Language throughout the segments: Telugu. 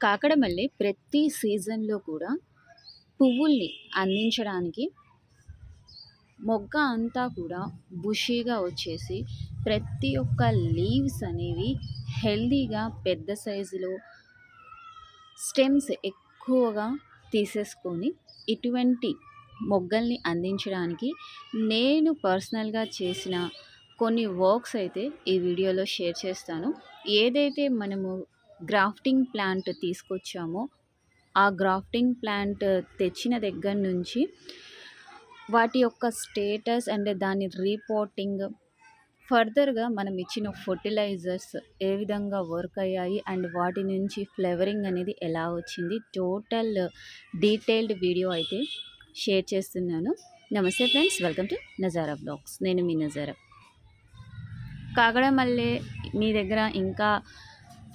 కాకడమల్లి ప్రతి సీజన్‌లో కూడా పువ్వుల్ని అందించడానికి మొగ్గ అంతా కూడా బుషీగా వచ్చేసి ప్రతి ఒక్క లీవ్స్ అనేవి హెల్తీగా పెద్ద సైజులో స్టెమ్స్ ఎక్కువగా తీసేసుకొని ఇటువంటి మొగ్గల్ని అందించడానికి నేను పర్సనల్‌గా చేసిన కొన్ని వర్క్స్ అయితే ఈ వీడియోలో షేర్ చేస్తాను. ఏదైతే మనము గ్రాఫ్టింగ్ ప్లాంట్ తీసుకొచ్చామో, ఆ గ్రాఫ్టింగ్ ప్లాంట్ తెచ్చిన దగ్గర నుంచి వాటి యొక్క స్టేటస్ అండ్ దాని రీపోర్టింగ్ ఫర్దర్‌గా మనం ఇచ్చిన ఫర్టిలైజర్స్ ఏ విధంగా వర్క్ అయ్యాయి అండ్ వాటి నుంచి ఫ్లేవరింగ్ అనేది ఎలా వచ్చింది టోటల్ డీటెయిల్డ్ వీడియో అయితే షేర్ చేస్తున్నాను. నమస్తే friends welcome to Nazara blogs నేను మీ నజారా. కాగడమల్లే మీ దగ్గర ఇంకా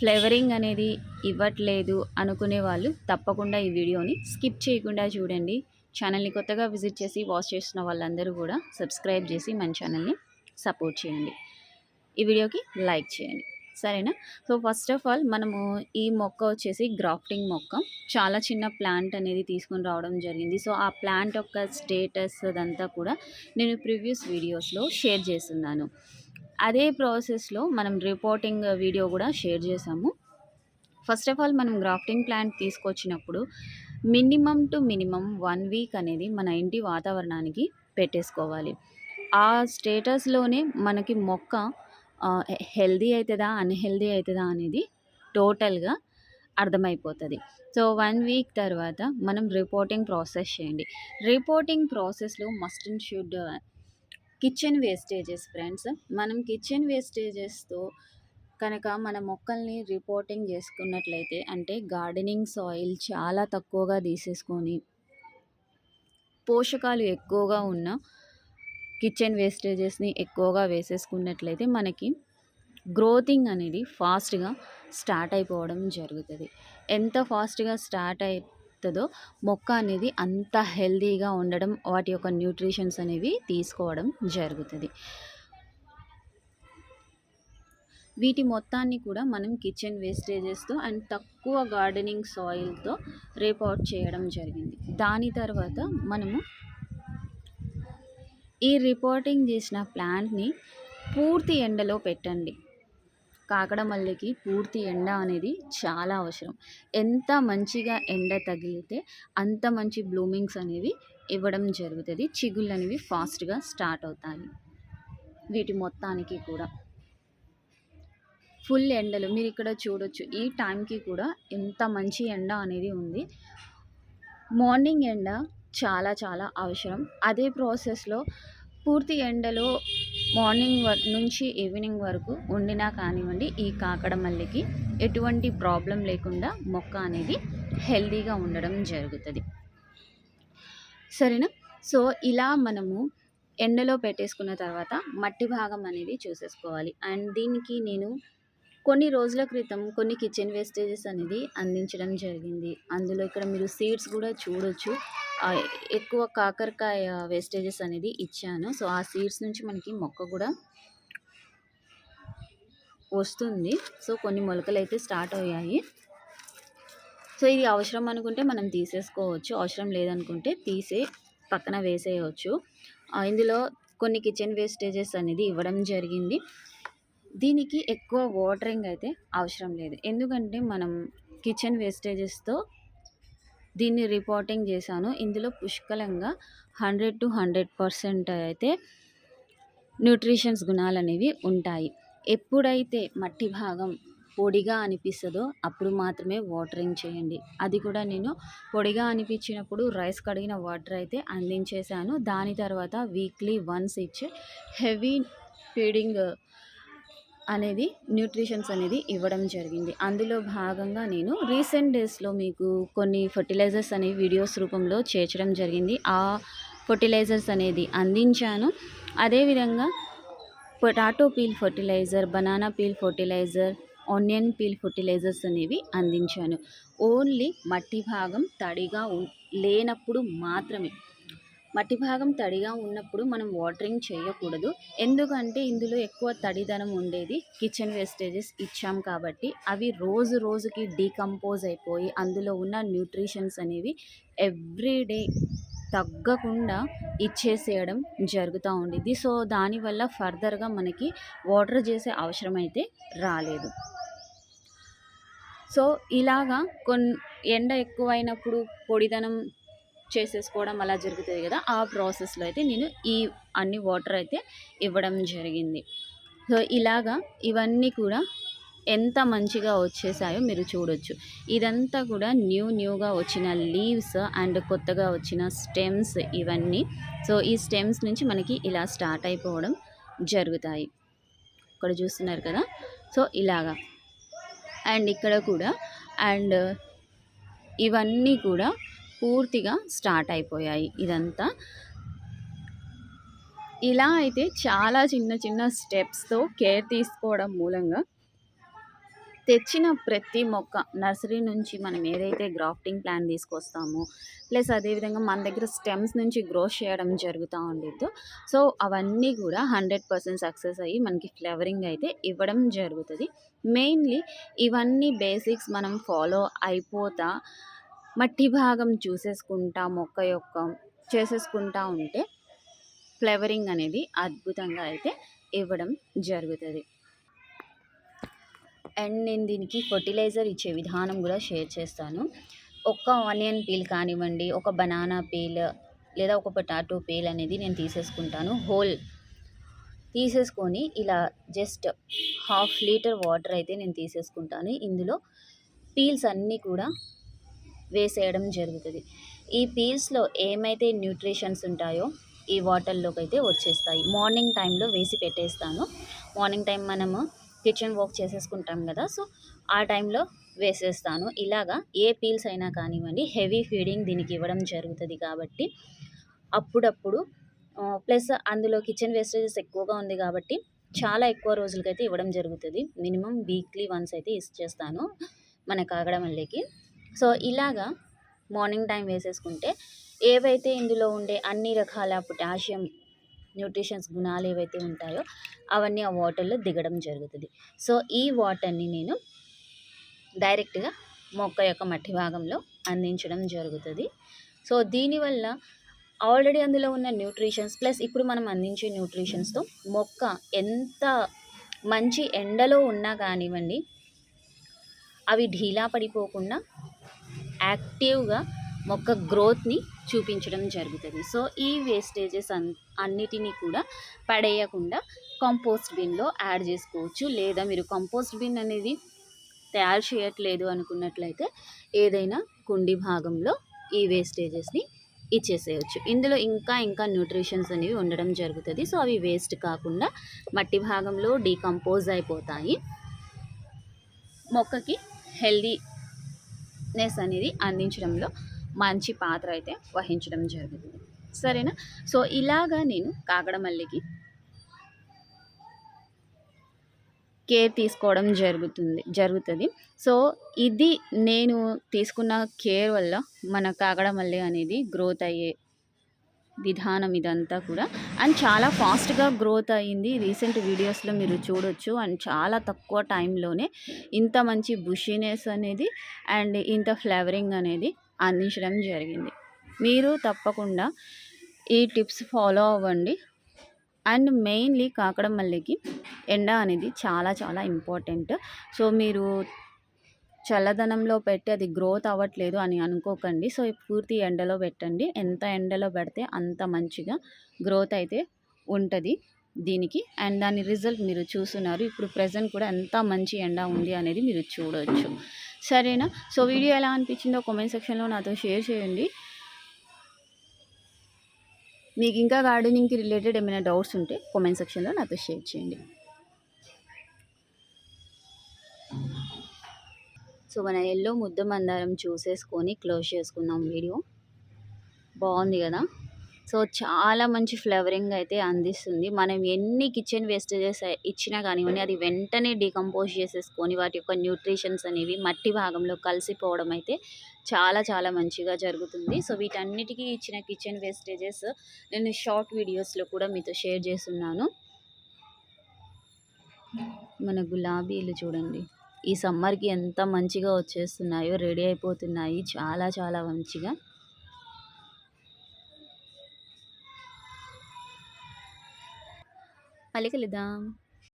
ఫ్లేవరింగ్ అనేది ఇవ్వట్లేదు అనుకునే వాళ్ళు తప్పకుండా ఈ వీడియోని స్కిప్ చేయకుండా చూడండి. ఛానల్‌ని కొత్తగా విజిట్ చేసి వాచ్ చేస్తున్న వాళ్ళందరూ కూడా సబ్స్క్రైబ్ చేసి మన ఛానల్‌ని సపోర్ట్ చేయండి. ఈ వీడియోకి లైక్ చేయండి. సరేనా? సో ఫస్ట్ ఆఫ్ ఆల్ మనము ఈ మొక్క వచ్చేసి గ్రాఫ్టింగ్ మొక్క. చాలా చిన్న ప్లాంట్ అనేది తీసుకొని రావడం జరిగింది. సో ఆ ప్లాంట్ యొక్క స్టేటస్ అదంతా కూడా నేను ప్రీవియస్ వీడియోస్‌లో షేర్ చేస్తున్నాను అదే ప్రాసెస్‌లో మనం రిపోర్టింగ్ వీడియో కూడా షేర్ చేసాము. ఫస్ట్ ఆఫ్ ఆల్ మనం గ్రాఫ్టింగ్ ప్లాంట్ తీసుకొచ్చినప్పుడు minimum to minimum one week అనేది మన ఇంటి వాతావరణానికి పెట్టేసుకోవాలి. ఆ స్టేటస్‌లోనే మనకి మొక్క హెల్దీ అవుతుందా అన్హెల్దీ అవుతుందా అనేది టోటల్‌గా అర్థమైపోతుంది సో వన్ వీక్ తర్వాత మనం రిపోర్టింగ్ ప్రాసెస్ చేయండి. రిపోర్టింగ్ ప్రాసెస్‌లో must and should kitchen wastages friends. మనం కిచెన్ వేస్టేజెస్‌తో కనుక మన మొక్కల్ని రిపోర్టింగ్ చేసుకున్నట్లయితే అంటే గార్డెనింగ్ సాయిల్ చాలా తక్కువగా తీసేసుకొని పోషకాలు ఎక్కువగా ఉన్న కిచెన్ వేస్టేజెస్‌ని ఎక్కువగా వేసేసుకున్నట్లయితే మనకి గ్రోతింగ్ అనేది ఫాస్ట్‌గా స్టార్ట్ అయిపోవడం జరుగుతుంది ఎంత ఫాస్ట్‌గా స్టార్ట్ అయి అయితదో మొక్క అనేది అంత హెల్దీగా ఉండడం, వాటి యొక్క న్యూట్రిషన్స్ అనేవి తీసుకోవడం జరుగుతుంది వీటి మొత్తాన్ని కూడా మనం కిచెన్ వేస్టేజెస్‌తో అండ్ తక్కువ గార్డెనింగ్ సాయిల్‌తో రిపోర్ట్ చేయడం జరిగింది. దాని తర్వాత మనము ఈ రిపోర్టింగ్ చేసిన ప్లాంట్‌ని పూర్తి ఎండలో పెట్టండి. కాకడమల్లెకి పూర్తి ఎండ అనేది చాలా అవసరం. ఎంత మంచిగా ఎండ తగిలితే అంత మంచి బ్లూమింగ్స్ అనేవి ఇవ్వడం జరుగుతది. చిగుళ్ళనేవి ఫాస్ట్‌గా స్టార్ట్ అవుతాయి. వీటి మొత్తానికి కూడా. ఫుల్ ఎండలు మీరు ఇక్కడ చూడొచ్చు. ఈ టైంకి కూడా ఎంత మంచి ఎండ అనేది ఉంది. మార్నింగ్ ఎండ చాలా చాలా అవసరం. అదే ప్రాసెస్‌లో పూర్తి ఎండలో మార్నింగ్ నుంచి ఈవినింగ్ వరకు ఉండినా కానివ్వండి, ఈ కాకడ మల్లికి ఎటువంటి ప్రాబ్లం లేకుండా మొక్క అనేది హెల్దీగా ఉండడం జరుగుతుంది సరేనా? సో ఇలా మనము ఎండలో పెట్టేసుకున్న తర్వాత మట్టి భాగం అనేది చూసేసుకోవాలి. అండ్ దీనికి నేను కొన్ని రోజుల క్రితం కొన్ని కిచెన్ వేస్టేజెస్ అనేది అందించడం జరిగింది. అందులో ఇక్కడ మీరు సీడ్స్ కూడా చూడొచ్చు. ఎక్కువ కాకరకాయ వేస్టేజెస్ అనేది ఇచ్చాను. సో ఆ సీడ్స్ నుంచి మనకి మొక్క కూడా వస్తుంది. సో కొన్ని మొలకలు అయితే స్టార్ట్ అయ్యాయి. సో ఇది అవసరం అనుకుంటే మనం తీసేసుకోవచ్చు. అవసరం లేదనుకుంటే తీసే పక్కన వేసేయవచ్చు ఇందులో కొన్ని కిచెన్ వేస్టేజెస్ అనేది ఇవ్వడం జరిగింది. దీనికి ఎక్కువ వాటరింగ్ అయితే అవసరం లేదు. ఎందుకంటే మనం కిచెన్ వేస్టేజెస్‌తో దీన్ని రిపోర్టింగ్ చేశాను. ఇందులో పుష్కలంగా 100-100% అయితే న్యూట్రిషన్స్ గుణాలు అనేవి ఉంటాయి. ఎప్పుడైతే మట్టి భాగం పొడిగా అనిపిస్తుందో అప్పుడు మాత్రమే వాటరింగ్ చేయండి. అది కూడా నేను పొడిగా అనిపించినప్పుడు రైస్ కడిగిన వాటర్ అయితే అందించేశాను. దాని తర్వాత వీక్లీ వన్స్ ఇచ్చే హెవీ ఫీడింగ్ అనేది న్యూట్రిషన్స్ అనేది ఇవ్వడం జరిగింది. అందులో భాగంగా నేను రీసెంట్ డేస్‌లో మీకు కొన్ని ఫెర్టిలైజర్స్ అనేవి వీడియోస్ రూపంలో చేర్చడం జరిగింది. ఆ ఫర్టిలైజర్స్ అనేది అందించాను. అదేవిధంగా potato peel fertiliser banana peel fertiliser onion peel fertilisers అనేవి అందించాను. ఓన్లీ మట్టి భాగం తడిగా లేనప్పుడు మాత్రమే. మట్టి భాగం తడిగా ఉన్నప్పుడు మనం వాటరింగ్ చేయకూడదు. ఎందుకంటే ఇందులో ఎక్కువ తడిదనం ఉండేది. కిచెన్ వేస్టేజెస్ ఇచ్చాం కాబట్టి అవి రోజు రోజుకి డీకంపోజ్ అయిపోయి అందులో ఉన్న న్యూట్రిషన్స్ అనేవి ఎవ్రీడే తగ్గకుండా ఇచ్చేసేయడం జరుగుతూ ఉండిద్ది సో దానివల్ల ఫర్దర్గా మనకి వాటర్ చేసే అవసరం అయితే రాలేదు. సో ఇలాగా కొన్ని ఎండ ఎక్కువైనప్పుడు పొడిదనం చేసేసుకోవడం అలా జరుగుతుంది కదా ఆ ప్రాసెస్లో అయితే నేను ఈ అన్ని వాటర్ అయితే ఇవ్వడం జరిగింది. సో ఇలాగా ఇవన్నీ కూడా ఎంత మంచిగా వచ్చేసాయో మీరు చూడొచ్చు. ఇదంతా కూడా న్యూ న్యూగా వచ్చిన లీవ్స్ అండ్ కొత్తగా వచ్చిన స్టెమ్స్ ఇవన్నీ. సో ఈ స్టెమ్స్ నుంచి మనకి ఇలా స్టార్ట్ అయిపోవడం జరుగుతాయి. ఇక్కడ చూస్తున్నారు కదా? సో ఇలాగా. అండ్ ఇక్కడ కూడా అండ్ ఇవన్నీ కూడా పూర్తిగా స్టార్ట్ అయిపోయాయి ఇదంతా. ఇలా అయితే చాలా చిన్న చిన్న స్టెప్స్తో కేర్ తీసుకోవడం మూలంగా తెచ్చిన ప్రతి మొక్క నర్సరీ నుంచి మనం ఏదైతే గ్రాఫ్టింగ్ ప్లాన్ తీసుకొస్తామో ప్లస్ అదేవిధంగా మన దగ్గర స్టెమ్స్ నుంచి గ్రోత్ చేయడం జరుగుతూ ఉండేది. సో అవన్నీ కూడా హండ్రెడ్ పర్సెంట్ సక్సెస్ అయ్యి మనకి ఫ్లవరింగ్ అయితే ఇవ్వడం జరుగుతుంది. మెయిన్లీ ఇవన్నీ బేసిక్స్ మనం ఫాలో అయిపోతా మట్టి భాగం చూసేసుకుంటా మొక్క యొక్క చేసేసుకుంటా ఉంటే ఫ్లేవరింగ్ అనేది అద్భుతంగా అయితే ఇవ్వడం జరుగుతుంది. అండ్ నేను దీనికి ఫర్టిలైజర్ ఇచ్చే విధానం కూడా షేర్ చేస్తాను. ఒక్క ఆనియన్ పీల్ కానివ్వండి ఒక బనానా పీల్ లేదా ఒక పొటాటో పీల్ అనేది నేను తీసేసుకుంటాను. హోల్ తీసేసుకొని ఇలా జస్ట్ హాఫ్ లీటర్ వాటర్ అయితే నేను తీసేసుకుంటాను. ఇందులో పీల్స్ అన్నీ కూడా వేసేయడం జరుగుతుంది. ఈ పీల్స్లో ఏమైతే న్యూట్రిషన్స్ ఉంటాయో ఈ వాటర్లోకి అయితే వచ్చేస్తాయి. మార్నింగ్ టైంలో వేసి పెట్టేస్తాను. మార్నింగ్ టైం మనము కిచెన్ వర్క్ చేసేసుకుంటాం కదా సో ఆ టైంలో వేసేస్తాను. ఇలాగా ఏ పీల్స్ అయినా కానివ్వండి హెవీ ఫీడింగ్ దీనికి ఇవ్వడం జరుగుతుంది కాబట్టి అప్పుడప్పుడు ప్లస్ అందులో కిచెన్ వేస్టేజెస్ ఎక్కువగా ఉంది కాబట్టి చాలా ఎక్కువ రోజులకైతే ఇవ్వడం జరుగుతుంది. మినిమం వీక్లీ వన్స్ అయితే ఇచ్చేస్తాను మన కాగడమల్లికి సో ఇలాగా మార్నింగ్ టైం వేసేసుకుంటే ఏవైతే ఇందులో ఉండే అన్ని రకాల పొటాషియం న్యూట్రిషన్స్ గుణాలు ఏవైతే ఉంటాయో అవన్నీ ఆ వాటర్లో దిగడం జరుగుతుంది. సో ఈ వాటర్ని నేను డైరెక్ట్గా మొక్క యొక్క మట్టి భాగంలో అందించడం జరుగుతుంది. సో దీనివల్ల ఆల్రెడీ అందులో ఉన్న న్యూట్రిషన్స్ ప్లస్ ఇప్పుడు మనం అందించే న్యూట్రిషన్స్తో మొక్క ఎంత మంచి ఎండలో ఉన్నా కానివ్వండి అవి ఢీలా పడిపోకుండా యాక్టివ్గా మొక్క గ్రోత్ని చూపించడం జరుగుతుంది. సో ఈ వేస్టేజెస్ అన్ అన్నిటినీ కూడా పడేయకుండా కంపోస్ట్ బిన్లో యాడ్ చేసుకోవచ్చు. లేదా మీరు కంపోస్ట్ బిన్ అనేది తయారు చేయట్లేదు అనుకున్నట్లయితే ఏదైనా కుండి భాగంలో ఈ వేస్టేజెస్ని ఇచ్చేసేయచ్చు. ఇందులో ఇంకా ఇంకా న్యూట్రిషన్స్ అనేవి ఉండడం జరుగుతుంది. సో అవి వేస్ట్ కాకుండా మట్టి భాగంలో డీకంపోజ్ అయిపోతాయి. మొక్కకి హెల్దీ నెస్ అనేది అందించడంలో మంచి పాత్ర అయితే వహించడం జరుగుతుంది. సరేనా? సో ఇలాగా నేను కాకడమల్లికి కేర్ తీసుకోవడం జరుగుతుంది జరుగుతుంది. సో ఇది నేను తీసుకున్న కేర్ వల్ల మన కాకడమల్లి అనేది గ్రోత్ అయ్యే విధానం ఇదంతా కూడా. అండ్ చాలా ఫాస్ట్గా గ్రోత్ అయ్యింది రీసెంట్ వీడియోస్లో మీరు చూడొచ్చు. అండ్ చాలా తక్కువ టైంలోనే ఇంత మంచి బుషీనెస్ అనేది అండ్ ఇంత ఫ్లేవరింగ్ అనేది అందించడం జరిగింది. మీరు తప్పకుండా ఈ టిప్స్ ఫాలో అవ్వండి. అండ్ మెయిన్లీ కాకడం మల్లికి ఎండ అనేది చాలా చాలా ఇంపార్టెంట్. సో మీరు చల్లదనంలో పెట్టి అది గ్రోత్ అవ్వట్లేదు అని అనుకోకండి. సో పూర్తి ఎండలో పెట్టండి. ఎంత ఎండలో పెడితే అంత మంచిగా గ్రోత్ అయితే ఉంటుంది దీనికి. అండ్ దాని రిజల్ట్ మీరు చూస్తున్నారు. ఇప్పుడు ప్రజెంట్ కూడా ఎంత మంచి ఎండ ఉంది అనేది మీరు చూడవచ్చు సరేనా? సో వీడియో ఎలా అనిపించిందో కామెంట్ సెక్షన్లో నాతో షేర్ చేయండి. మీకు ఇంకా గార్డెనింగ్కి రిలేటెడ్ ఏమైనా డౌట్స్ ఉంటే కామెంట్ సెక్షన్లో నాతో షేర్ చేయండి. సో మన ఎల్లో ముద్ద మందారం చూసేసుకొని క్లోజ్ చేసుకున్నాం వీడియో. బాగుంది కదా? సో చాలా మంచి ఫ్లేవరింగ్ అయితే అందిస్తుంది. మనం ఎన్ని కిచెన్ వేస్టేజెస్ ఇచ్చినా కానివ్వండి అది వెంటనే డీకంపోజ్ చేసేసుకొని వాటి యొక్క న్యూట్రిషన్స్ అనేవి మట్టి భాగంలో కలిసిపోవడం అయితే చాలా చాలా మంచిగా జరుగుతుంది. సో వీటన్నిటికీ ఇచ్చిన కిచెన్ వేస్టేజెస్ నేను షార్ట్ వీడియోస్లో కూడా మీతో షేర్ చేస్తున్నాను. మన గులాబీలు చూడండి. ఈ సమ్మర్కి ఎంత మంచిగా వచ్చేస్తున్నాయో రెడీ అయిపోతున్నాయి. చాలా చాలా మంచిగా. మళ్ళీ కలుద్దాం